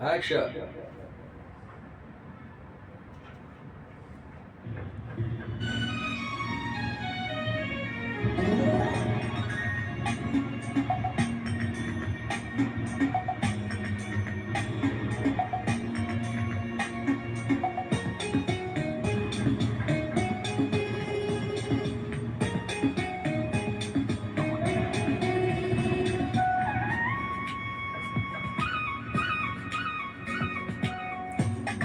Action.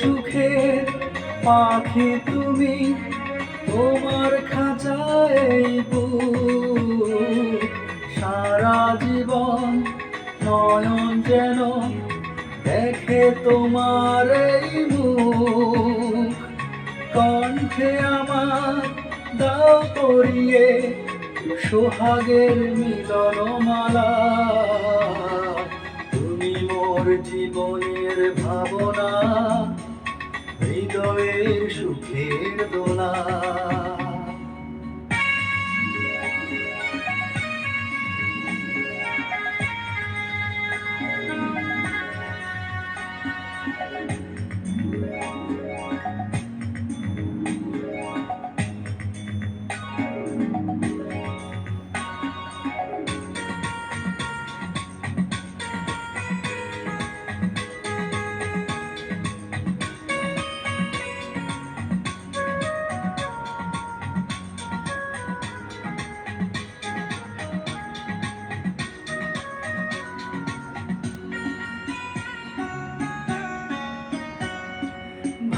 সুখের পাখি তুমি, তোমার খাঁচায়। সারা জীবন নয়ন যেন দেখে তোমার এই মুখ কণ্ঠে আমার দাও করিয়ে সোহাগের মিলন মোর জীবনের ভাবনা হৃদয়ের সুখের দোলা।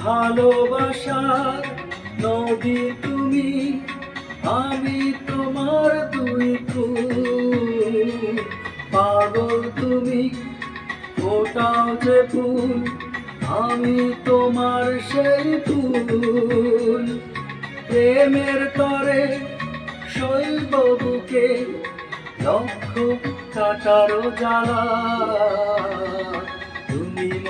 ভালোবাসার নদী তুমি, আমি তোমার দুই পাগল তুমি, ফোটাও যে ফুল, আমি তোমার সেই ফুল। প্রেমের তরে শৈব বুকে লক্ষ কাটারো জ্বালা।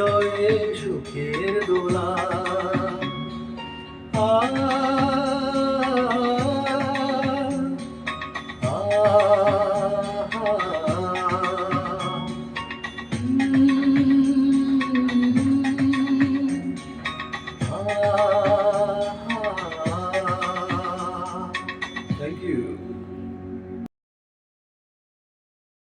হৃদয়ে সুখের দোলা।